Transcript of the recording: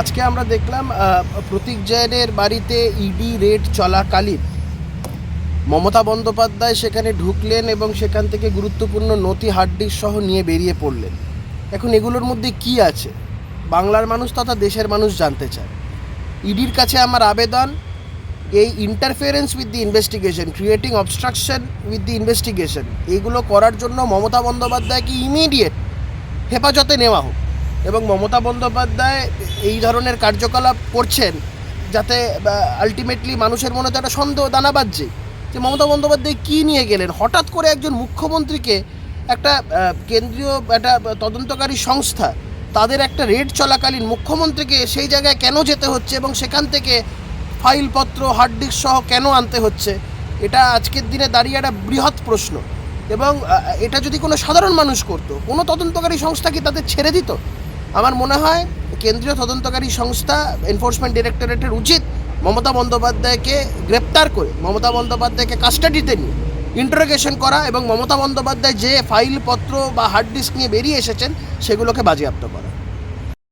আজকে আমরা দেখলাম প্রতীক জৈনের বাড়িতে ইডি রেড চলাকালীন। মমতা বন্দ্যোপাধ্যায় সেখানে ঢুকলেন এবং সেখান থেকে গুরুত্বপূর্ণ নথি হার্ডডিস্ক সহ নিয়ে বেরিয়ে পড়লেন। এখন এগুলোর মধ্যে কি আছে? বাংলার মানুষ তথা দেশের মানুষ জানতে চায়। ইডির কাছে আমার আবেদন, এই interference with the investigation creating obstruction with the investigation এইগুলো করার জন্য মমতা বন্দ্যোপাধ্যায়কে ইমিডিয়েট হেফাজতে নেওয়া হোক। এবং মমতা বন্দ্যোপাধ্যায় এই ধরনের কার্যকলাপ করছেন যাতে আলটিমেটলি মানুষের মনে তো একটা সন্দেহ, দানা বাজছে যে মমতা বন্দ্যোপাধ্যায় কী নিয়ে গেলেন? হঠাৎ করে একজন মুখ্যমন্ত্রীকে একটা কেন্দ্রীয় একটা তদন্তকারী সংস্থা তাদের একটা রেড চলাকালীন মুখ্যমন্ত্রীকে সেই জায়গায় কেন যেতে হচ্ছে এবং সেখান থেকে ফাইলপত্র হার্ড ডিস্ক সহ কেন আনতে হচ্ছে? এটা আজকের দিনে দাঁড়িয়ে একটা বৃহৎ প্রশ্ন। এবং এটা যদি কোনো সাধারণ মানুষ করতো, কোনো তদন্তকারী সংস্থা কি তাদের ছেড়ে দিত? আমার মনে হয় কেন্দ্রীয় তদন্তকারী সংস্থা এনফোর্সমেন্ট ডিরেক্টরেটের উচিত মমতা বন্দ্যোপাধ্যায়কে গ্রেপ্তার করে, মমতা বন্দ্যোপাধ্যায়কে কাস্টাডিতে নিয়ে ইন্টারোগেশন করা এবং মমতা বন্দ্যোপাধ্যায় যে ফাইলপত্র বা হার্ড ডিস্ক নিয়ে বেরিয়ে এসেছেন সেগুলোকে বাজেয়াপ্ত করা।